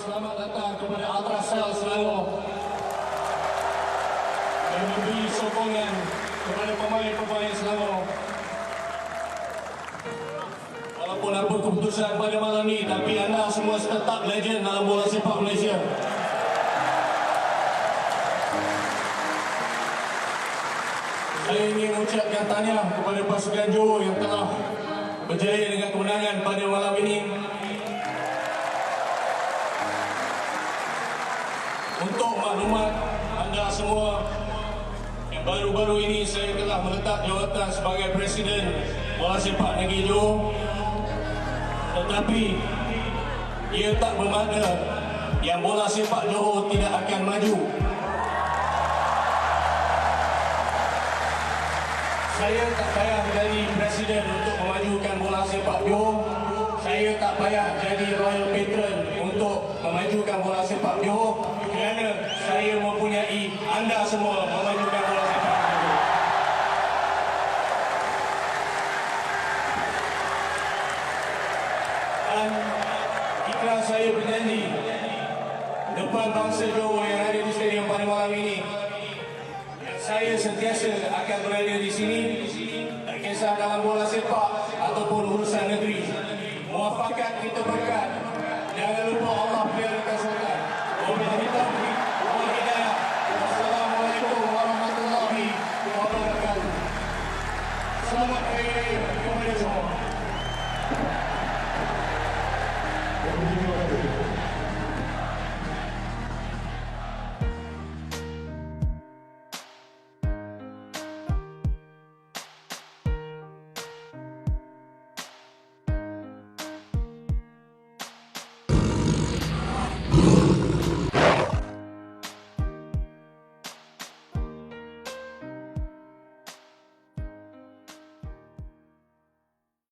selamat datang kepada Ultrasel Selangor dan memberi sokongan kepada pemain-pemain Selangor walaupun apa keputusan pada malam ini tapi anda semua tetap legend dalam bola sepak Malaysia. Saya ingin mengucapkan tanya kepada pasukan Johor yang telah berjaya dengan kemenangan pada malam ini. Untuk maklumat anda semua, yang baru-baru ini saya telah meletak jawatan sebagai Presiden Bola Sepak Negeri Johor. Tetapi ia tak bermakna yang bola sepak Johor tidak akan maju. Saya tak payah jadi presiden untuk memajukan bola sepak Johor. Saya tak payah jadi royal patron untuk memajukan bola sepak. Johor kerana saya mempunyai anda semua memajukan bola sepak. Johor. Ikhlas saya berjanji depan bangsa Johor yang ada di stadium pada malam ini saya sentiasa akan berada di sini tak kisah dalam bola sepak ataupun urusan negeri. Muafakat kita berkat jangan lupa Allah pelihara sultan wabillahi taufiq wal hidayah. Wassalamualaikum warahmatullahi wabarakatuh. Selamat hari raya kepada semua